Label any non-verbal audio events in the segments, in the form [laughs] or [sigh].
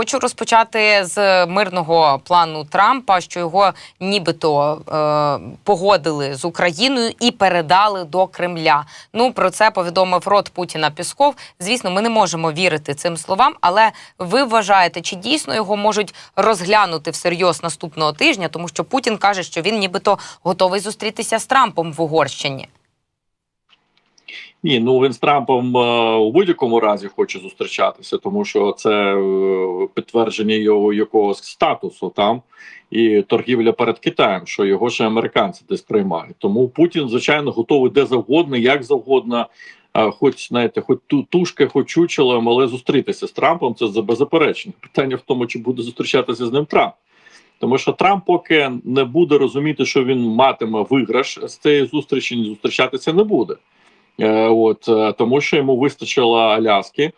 Хочу розпочати з мирного плану Трампа, що його нібито е, погодили з Україною і передали до Кремля. Ну про це повідомив рот Путіна Пісков. Звісно, ми не можемо вірити цим словам, але ви вважаєте, чи дійсно його можуть розглянути всерйоз наступного тижня, тому що Путін каже, що він нібито готовий зустрітися з Трампом в Угорщині. Ні, ну він з Трампом е, у будь-якому разі хоче зустрічатися, тому що це е, підтвердження його якогось статусу там і торгівля перед Китаєм, що його ще американці десь приймають. Тому Путін, звичайно, готовий де завгодно, як завгодно, е, хоч знаєте, хоч ту тушки, хоч чучелом, але зустрітися з Трампом це за- беззаперечно. Питання в тому, чи буде зустрічатися з ним Трамп. Тому що Трамп поки не буде розуміти, що він матиме виграш з цієї зустрічі, зустрічатися не буде. Е, От е, тому, що йому вистачило Аляски.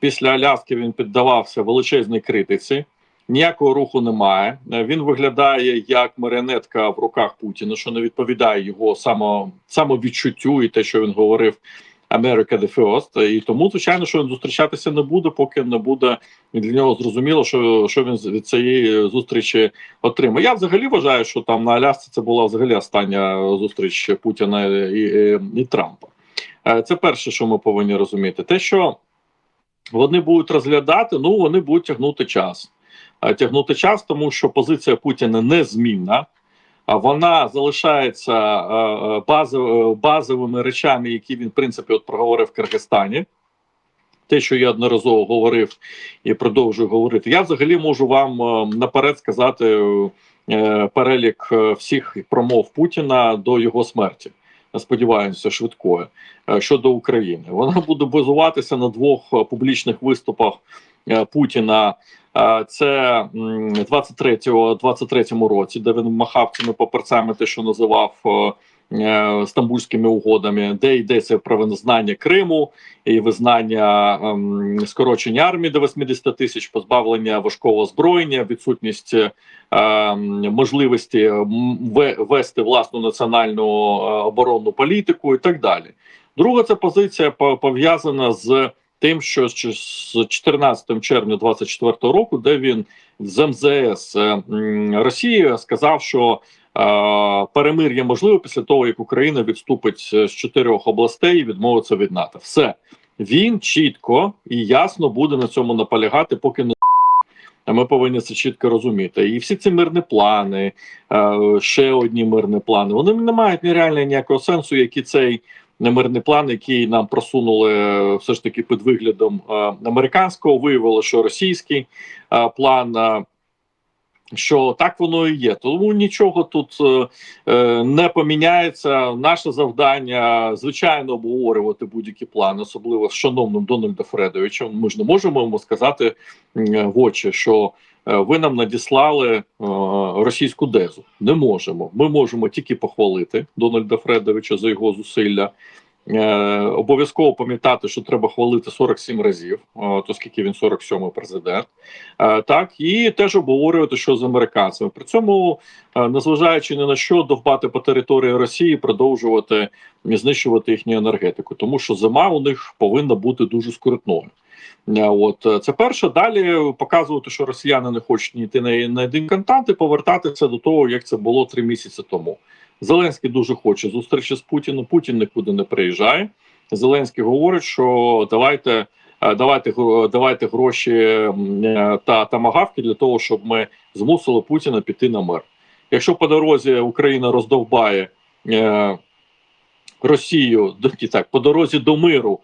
Після Аляски він піддавався величезній критиці. Ніякого руху немає. Е, Він виглядає як маріонетка в руках Путіна, що не відповідає його само, самовідчуттю і те, що він говорив America the First. І тому, звичайно, що він зустрічатися не буде, поки не буде для нього зрозуміло, що, що він від цієї зустрічі отримає. Я взагалі вважаю, що там на Алясці це була взагалі остання зустріч Путіна і, і, і Трампа. Е, Це перше, що ми повинні розуміти. Те, що вони будуть розглядати, ну вони будуть тягнути час. Е, Тягнути час, тому що позиція Путіна незмінна. А вона залишається е, базов- базовими речами, які він в принципі от проговорив в Киргизстані. Те, що я одноразово говорив і продовжую говорити, я взагалі можу вам наперед сказати перелік всіх промов Путіна до його смерті. Сподіваюся, швидкою е, щодо України. Вона буде базуватися на двох е, публічних виступах е, Путіна. Це м, 23-го 23-му році, де він махав цими паперцями, те, що називав стамбульськими угодами, де йдеться про визнання Криму і визнання ем, скорочення армії до 80 тисяч, позбавлення важкого озброєння, відсутність е, можливості м, вести власну національну е, оборонну політику і так далі. Друга це позиція по- пов'язана з тим, що з з 14 червня 24 року, де він з МЗС е, Росії сказав, що е, перемир'я можливо після того, як Україна відступить з чотирьох областей і відмовиться від НАТО. Все він чітко і ясно буде на цьому наполягати, поки не а ми повинні це чітко розуміти. І всі ці мирні плани, е, ще одні мирні плани, вони не мають нереально ніякого сенсу, як і цей мирний план, який нам просунули е, все ж таки під виглядом е, американського, виявило, що російський е, план. Що так воно і є, тому нічого тут е, е, не поміняється. Наше завдання звичайно обговорювати будь-які плани, особливо з шановним Дональдом Фредовичем. Ми ж не можемо йому сказати в очі, що е, ви нам надіслали е, російську дезу. Не можемо. Ми можемо тільки похвалити Дональда Фредовича за його зусилля. Е, обов'язково пам'ятати, що треба хвалити 47 разів, е, оскільки він 47-й президент. Е, так і теж обговорювати, що з американцями. При цьому, незважаючи ні на що, довбати по території Росії, продовжувати знищувати їхню енергетику, тому що зима у них повинна бути дуже скоротною. Е, От це перше. Далі показувати, що росіяни не хочуть ні йти на один контакт і повертатися до того, як це було три місяці тому. Зеленський дуже хоче зустрічі з Путіним. Путін нікуди не приїжджає. Зеленський говорить, що давайте. е, Давайте давайте гроші е, та тамагавки для того, щоб ми змусили Путіна піти на мир. Якщо по дорозі Україна роздовбає е, Росію так, по дорозі до миру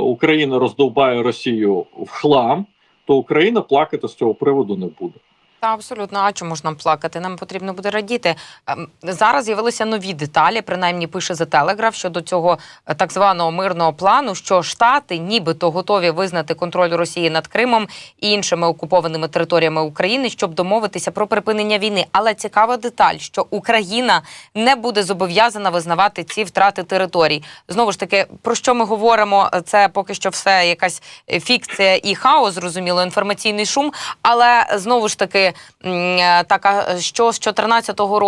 Україна роздовбає Росію в хлам, то Україна плакати з цього приводу не буде. Та абсолютно, а чому ж нам плакати? Нам потрібно буде радіти. Ем, Зараз з'явилися нові деталі. Принаймні пише The Telegraph щодо цього е, так званого мирного плану, що штати нібито готові визнати контроль Росії над Кримом і іншими окупованими територіями України, щоб домовитися про припинення війни. Але цікава деталь, що Україна не буде зобов'язана визнавати ці втрати територій. Знову ж таки, про що ми говоримо? Це поки що все якась е, фікція і хаос, зрозуміло, інформаційний шум. Але знову ж таки, м, е, така, що з 14-го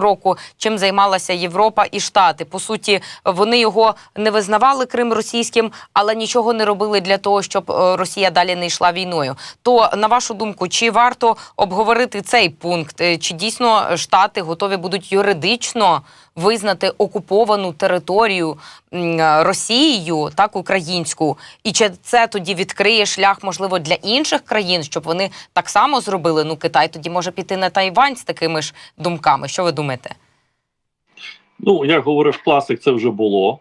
року чим займалася Європа і Штати. По суті, вони його не визнавали Крим російським, але нічого не робили для того, щоб е, Росія далі не йшла війною. То на вашу думку, чи варто обговорити цей пункт? Е, Чи дійсно Штати готові будуть юридично визнати окуповану територію е, Росією, так українську, і чи це тоді відкриє шлях, можливо, для інших країн, щоб вони так само зробили? Ну, Китай тоді може піти на Тайвань з такими ж думками. Що ви думаєте? Ну, як говорив класик, це вже було.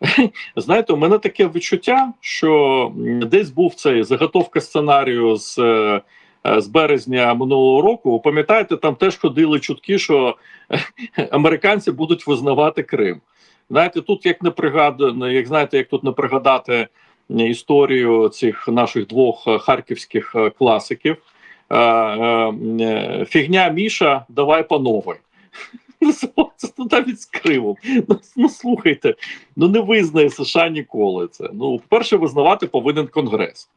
[laughs] Знаєте, у мене таке відчуття, що десь був цей заготовка сценарію з, е, з березня минулого року. Пам'ятаєте, там теж ходили чутки, що е, американці будуть визнавати Крим. Знаєте, тут як не пригадано, як знаєте, як тут не пригадати е, історію цих наших двох е, харківських е, класиків. Е, е, е, Фігня Міша, давай. Називається ну, навіть з Кримом. Ну, ну слухайте, ну не визнає США ніколи це. Ну, по-перше, визнавати повинен Конгрес.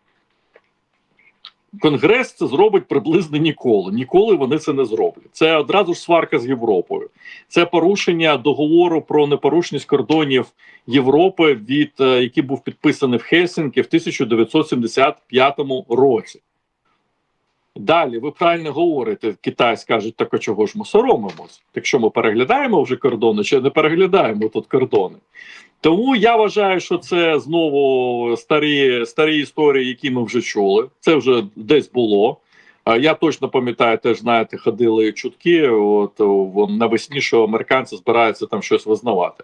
Конгрес це зробить приблизно ніколи. Ніколи вони це не зроблять. Це одразу ж сварка з Європою. Це порушення договору про непорушність кордонів Європи, від е, який був підписаний в Хельсінкі в 1975 році. Далі, ви правильно говорите, Китай скаже, так а чого ж ми соромимось? Так що ми переглядаємо вже кордони, чи не переглядаємо тут кордони? Тому я вважаю, що це знову старі, старі історії, які ми вже чули. Це вже десь було. Я точно пам'ятаю, теж знаєте, ходили чутки. От навесні, що американці збираються там щось визнавати.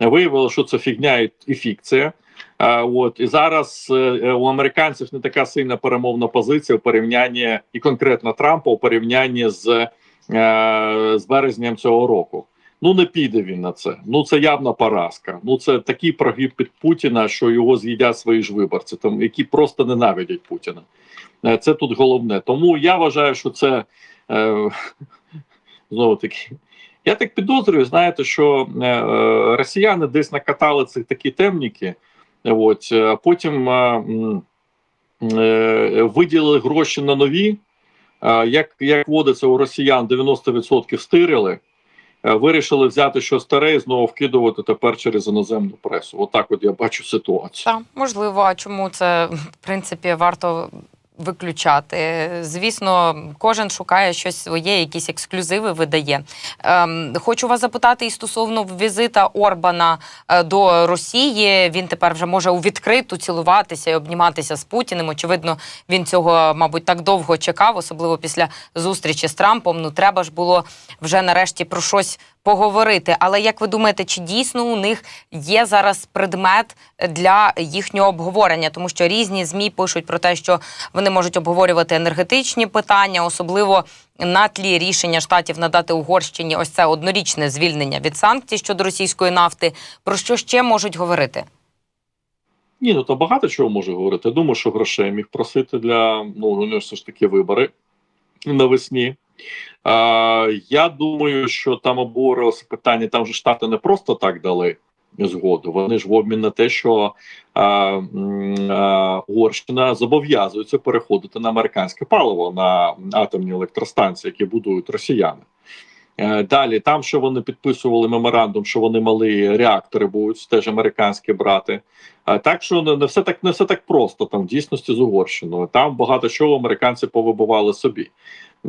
Виявилося, що це фігня і, фікція. А, от і зараз е, у американців не така сильна перемовна позиція у порівнянні і конкретно Трампа у порівнянні з, е, з березням цього року. Ну не піде він на це. Ну це явна поразка. Ну це такий прогиб під Путіна, що його з'їдять свої ж виборці, там які просто ненавидять Путіна. Е, Це тут головне. Тому я вважаю, що це е, [laughs] знову таки. Я так підозрюю, знаєте, що е, е, росіяни десь накатали ці такі темніки. От, а потім е, е, виділили гроші на нові. Е, Як, як водиться у росіян, 90% стирили, е, вирішили взяти щось старе і знову вкидувати тепер через іноземну пресу. Отак от я бачу ситуацію. Так, можливо, а чому це в принципі варто виключати? Звісно, кожен шукає щось своє, якісь ексклюзиви видає. Ем, хочу вас запитати і стосовно візита Орбана е, до Росії. Він тепер вже може у відкриту цілуватися і обніматися з Путіним. Очевидно, він цього, мабуть, так довго чекав, особливо після зустрічі з Трампом. Ну треба ж було вже нарешті про щось поговорити. Але як ви думаєте, чи дійсно у них є зараз предмет для їхнього обговорення? Тому що різні змі пишуть про те, що вони можуть обговорювати енергетичні питання, особливо на тлі рішення штатів надати Угорщині ось це однорічне звільнення від санкцій щодо російської нафти. Про що ще можуть говорити? Ні, ну то багато чого може говорити. Я думаю, що грошей міг просити для ну у нього все ж таки вибори навесні. Я думаю, що там обговорювалося питання. Там же штати не просто так дали згоду. Вони ж в обмін на те, що Угорщина зобов'язується переходити на американське паливо на атомні електростанції, які будують росіяни. Е, Далі, там, що вони підписували меморандум, що вони мали реактори будуть теж американські брати. Так що не, все так не все так просто там в дійсності з Угорщиною. Там багато чого американці повибивали собі.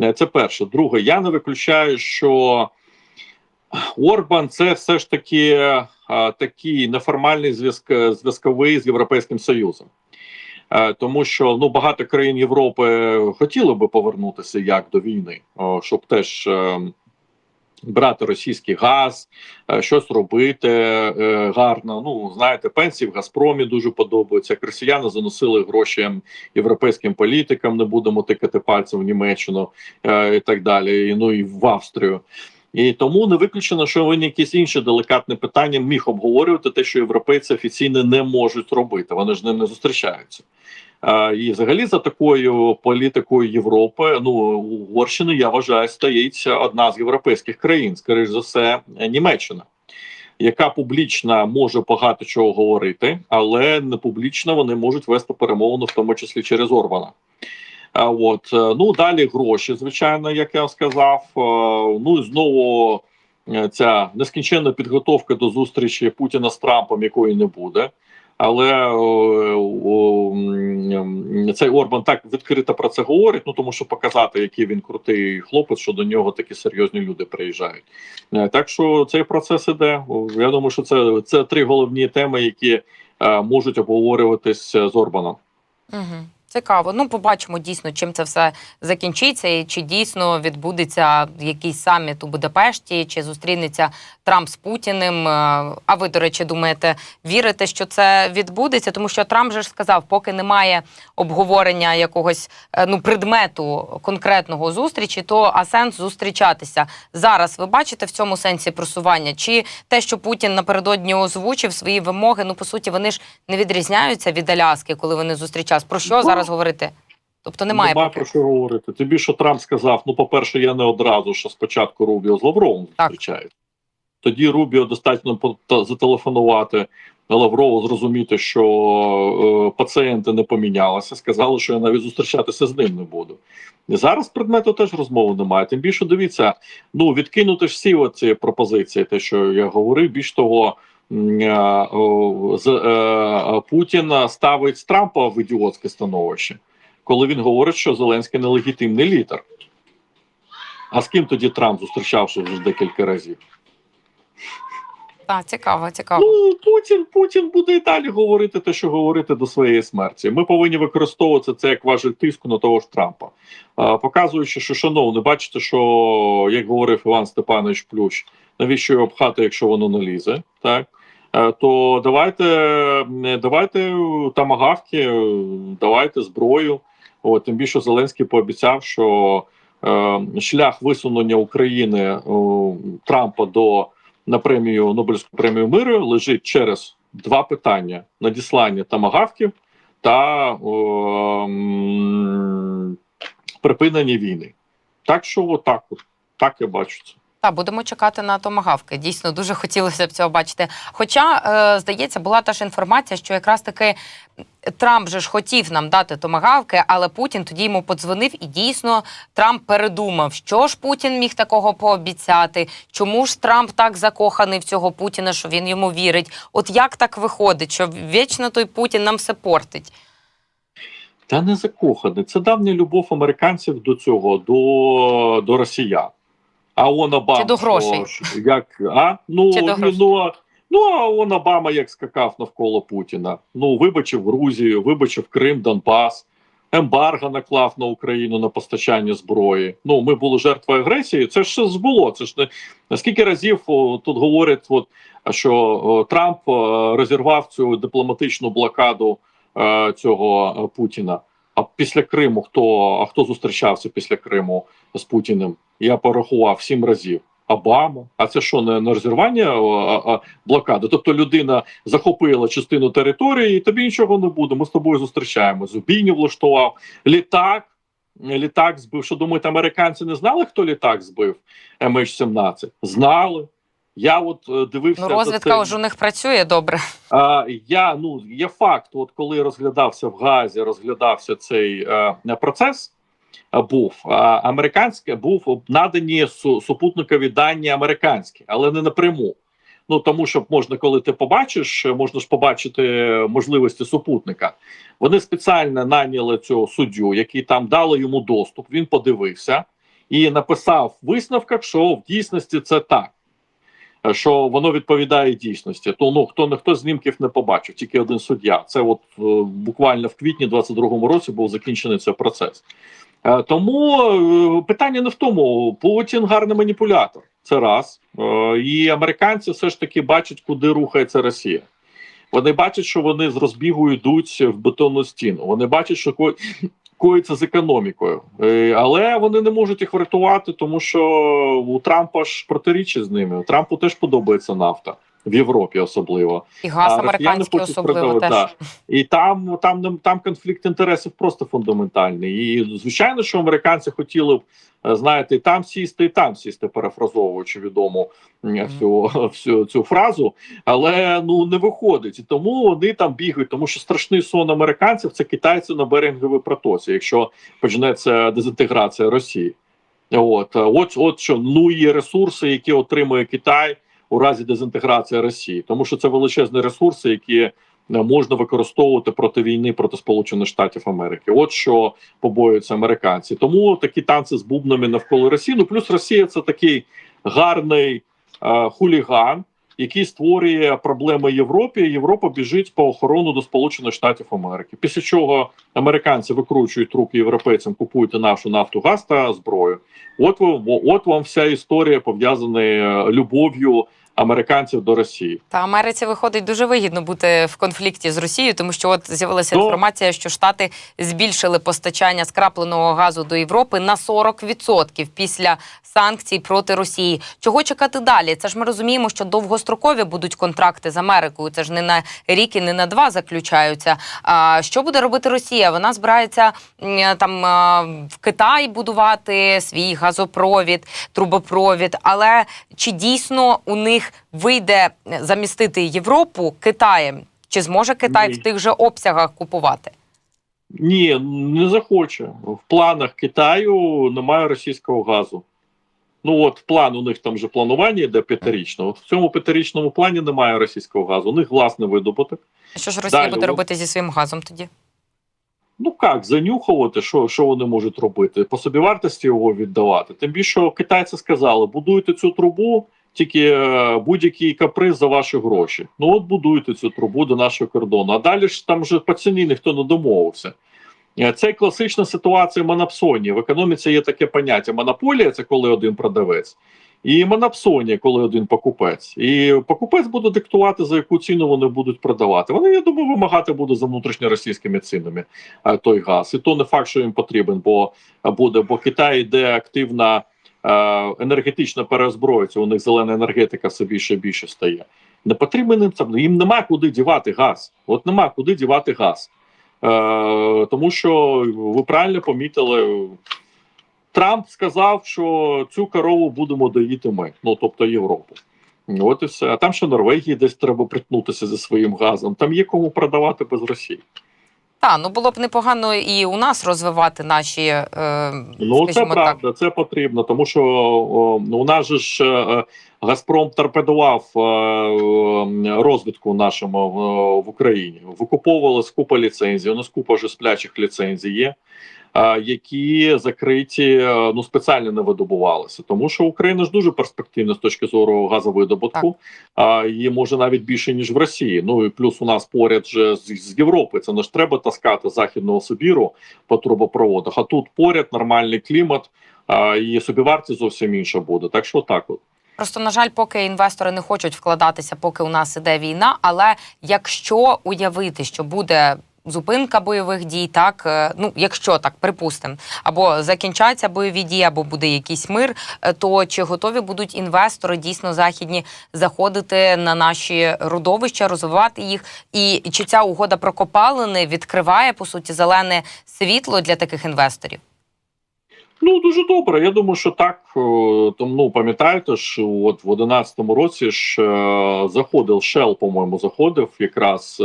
Е, Це перше. Друге, я не виключаю, що Орбан це все ж таки а, такий неформальний зв'язк зв'язковий з Європейським Союзом. Е, Тому що ну багато країн Європи хотіли би повернутися як до війни, щоб теж е, брати російський газ, е, щось робити е, гарно. Ну знаєте, пенсії в Газпромі дуже подобаються. Як росіяни заносили гроші європейським політикам, не будемо тикати пальцем в Німеччину е, і так далі. Ну і в Австрію. І тому не виключено, що він якісь інші делікатне питання міг обговорювати те, що європейці офіційно не можуть робити. Вони ж ним не зустрічаються. І взагалі за такою політикою Європи, ну Угорщини, я вважаю, стоїть одна з європейських країн, скоріш за все, Німеччина, яка публічно може багато чого говорити, але не публічно вони можуть вести перемовину, в тому числі через Орбана. От е, ну далі гроші, звичайно, як я сказав. Е, Ну і знову е, ця нескінченна підготовка до зустрічі Путіна з Трампом, якої не буде. Але е, цей Орбан так відкрито про це говорить. Ну тому що показати, який він крутий хлопець, що до нього такі серйозні люди приїжджають. Е, Так що цей процес іде. Я думаю, що це, це три головні теми, які е, можуть обговорюватись з Орбаном. Угу. Цікаво. Ну, побачимо дійсно, чим це все закінчиться, і чи дійсно відбудеться якийсь саміт у Будапешті, чи зустрінеться Трамп з Путіним. Е, А ви, до речі, думаєте, вірите, що це відбудеться? Тому що Трамп же ж сказав, поки немає обговорення якогось е, ну предмету конкретного зустрічі, то а сенс зустрічатися зараз. Ви бачите в цьому сенсі просування? Чи те, що Путін напередодні озвучив свої вимоги? Ну по суті, вони ж не відрізняються від Аляски, коли вони зустрічались. Про що Ну, зараз говорити? Тобто немає поки. про що говорити. Тобі що Трамп сказав: ну, по-перше, я не одразу, що спочатку Рубіо з Лавровим Так. зустрічається. Тоді Рубіо достатньо зателефонувати Лаврову, зрозуміти, що е, пацієнти не помінялися. Сказали, що я навіть зустрічатися з ним не буду. І зараз предмету теж розмови немає. Тим більше дивіться, ну відкинути всі оці пропозиції, те, що я говорив, більш того. Е, з е, Путін ставить Трампа в ідіотське становище коли він говорить, що Зеленський нелегітимний лідер. А з ким тоді Трамп зустрічався вже декілька разів? Так, цікаво, цікаво. Ну Путін Путін буде і далі говорити те, що говорити до своєї смерті. Ми повинні використовувати це як важель тиску на того ж Трампа, а, показуючи, що шановне, бачите, що як говорив Іван Степанович Плющ, навіщо його пхати, якщо воно не лізе, так. Е, То давайте, давайте тамагавки, е, давайте зброю. От, тим більше Зеленський пообіцяв, що е, шлях висунення України о, Трампа до на премію Нобелівську премію миру лежить через два питання: надіслання тамагавків та м, припинення війни. Так що, отак, от, так я бачу це. Так, будемо чекати на томагавки. Дійсно, дуже хотілося б цього бачити. Хоча, е, здається, була та ж інформація, що якраз таки Трамп же ж хотів нам дати томагавки, але Путін тоді йому подзвонив, і дійсно Трамп передумав, що ж Путін міг такого пообіцяти. Чому ж Трамп так закоханий в цього Путіна, що він йому вірить? От як так виходить, що вічно той Путін нам все портить? Та не закоханий. Це давня любов американців до цього, до, до росіян. А он Обама, Чи до грошей? що як, а? Ну, Чи до грошей? ну, ну, а он Обама як скакав навколо Путіна. Ну, вибачив Грузію, вибачив Крим, Донбас, ембарго наклав на Україну на постачання зброї. Ну, ми були жертвою агресії. Це ж було. Це ж не наскільки разів о, тут говорять, от, що о, Трамп о, розірвав цю дипломатичну блокаду е, цього е, Путіна. А після Криму хто а хто зустрічався після Криму з Путіним? Я порахував сім разів. Обама. А це що, не, не розірвання а, а, блокади? Тобто людина захопила частину території, і тобі нічого не буде. Ми з тобою зустрічаємось. Зубійню влаштував літак. Літак збив. Що думаєте, американці не знали, хто літак збив MH17? Знали. Я от е, дивився Ну, розвідка вже у них працює добре. А, я ну є факт, от коли розглядався в Газі, розглядався цей е, процес. е, Був американське був надані су, супутникові дані американські, але не напряму. Ну тому що можна, коли ти побачиш, можна ж побачити можливості супутника. Вони спеціально наняли цього суддю, який там дали йому доступ. Він подивився і написав в висновках, що в дійсності це так що воно відповідає дійсності. То ну хто хто знімків не побачив, тільки один суддя. Це от е, буквально в квітні 22-му році був закінчений цей процес. Е, тому е, питання не в тому, Путін гарний маніпулятор. Це раз. І американці все ж таки бачать, куди рухається Росія. Вони бачать, що вони з розбігу йдуть в бетонну стіну. Вони бачать, що коїться з економікою, Е, але вони не можуть їх врятувати, тому що у Трампа ж протиріччя з ними. Трампу теж подобається нафта. В Європі особливо. І газ американський особливо продавати, теж. да. І там, там, там, там конфлікт інтересів просто фундаментальний. І звичайно, що американці хотіли б, е, знаєте, і там сісти, і там сісти, перефразовуючи відому всю, всю цю фразу, але ну не виходить. І тому вони там бігають, тому що страшний сон американців це китайці на Беринговій протоці, якщо почнеться дезінтеграція Росії. От, е, от, от що ну і ресурси, які отримує Китай у разі дезінтеграції Росії, тому що це величезні ресурси, які е, можна використовувати проти війни проти Сполучених Штатів Америки. От що побоюються американці. Тому такі танці з бубнами навколо Росії. Ну плюс Росія це такий гарний е, хуліган, який створює проблеми Європі. Європа біжить по охорону до Сполучених Штатів Америки. Після чого американці викручують руки європейцям, купуйте нашу нафту, газ та зброю. От вам, от вам вся історія пов'язана е, любов'ю американців до Росії. Та Америці виходить дуже вигідно бути в конфлікті з Росією, тому що от з'явилася Ну. інформація, що Штати збільшили постачання скрапленого газу до Європи на 40% після санкцій проти Росії. Чого чекати далі? Це ж ми розуміємо, що довгострокові будуть контракти з Америкою. Це ж не на рік і не на два заключаються. А що буде робити Росія? Вона збирається там в Китай будувати свій газопровід, трубопровід. Але чи дійсно у них вийде замістити Європу Китаєм? Чи зможе Китай Ні. в тих же обсягах купувати? Ні, не захоче. В планах Китаю немає російського газу. Ну от план у них там вже планування йде п'ятирічно. В цьому п'ятирічному плані немає російського газу. У них власний видобуток. Що ж Росія Далі, буде робити зі своїм газом тоді? Ну як, занюхувати, що, що вони можуть робити? По собівартості його віддавати. Тим більше китайці сказали, будуйте цю трубу, тільки е, будь-який каприз за ваші гроші. Ну от будуйте цю трубу до нашого кордону. А далі ж там вже по ціні ніхто не домовився. Е, Це класична ситуація монопсонії. В економіці є таке поняття: монополія це коли один продавець, і монопсонія, коли один покупець. І покупець буде диктувати, за яку ціну вони будуть продавати. Вони, я думаю, вимагати будуть за внутрішньоросійськими цінами е, той газ. І то не факт, що їм потрібен, бо буде, бо Китай йде активна енергетично переозброїться. У них зелена енергетика все більше і більше стає. Не потрібен їм це. Їм нема куди дівати газ. От нема куди дівати газ. Е, тому що ви правильно помітили. Трамп сказав, що цю корову будемо доїти ми, ну тобто Європу. От і все. А там ще Норвегії десь треба притнутися зі своїм газом. Там є кому продавати без Росії. Та ну було б непогано і у нас розвивати наші е, Ну це так. правда, це потрібно, тому що о, ну, у нас же ж е, Газпром торпедував е, розвитку нашому в, в Україні. Викуповували скупа ліцензій. У нас купа вже сплячих ліцензій є. Е, Які закриті е, ну спеціально не видобувалися, тому що Україна ж дуже перспективна з точки зору газовидобутку, а її може навіть більше ніж в Росії. Ну і плюс у нас поряд же з, з Європи. Це не ж треба таскати з західного Сибіру по трубопроводах. А тут поряд нормальний клімат, а, і собівартість зовсім інша буде. Так що так от. Просто на жаль, поки інвестори не хочуть вкладатися, поки у нас іде війна. Але якщо уявити, що буде зупинка бойових дій, так е, ну якщо так припустимо, або закінчаться бойові дії, або буде якийсь мир, е, то чи готові будуть інвестори дійсно західні заходити на наші родовища, розвивати їх? І чи ця угода про копалини відкриває по суті зелене світло для таких інвесторів? Ну дуже добре. Я думаю, що так. Тому ну, пам'ятаєте ж, от в 11-му році ж е, заходив Shell, по-моєму, заходив якраз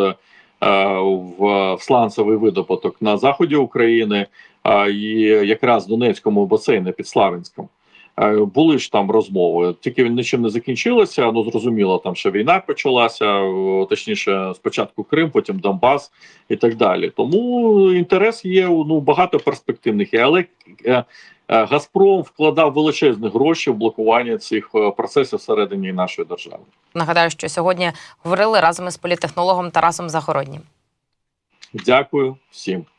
в, в сланцевий видобуток на заході України е, і якраз в Донецькому басейні під Славянськом. Е, Були ж там розмови, тільки нічим не закінчилося. Ну зрозуміло, там ще війна почалася, е, точніше, спочатку Крим, потім Донбас і так далі. Тому інтерес є ну багато перспективних але е, е, Газпром вкладав величезні гроші в блокування цих е, процесів всередині нашої держави. Нагадаю, що сьогодні говорили разом із політехнологом Тарасом Загороднім. Дякую всім.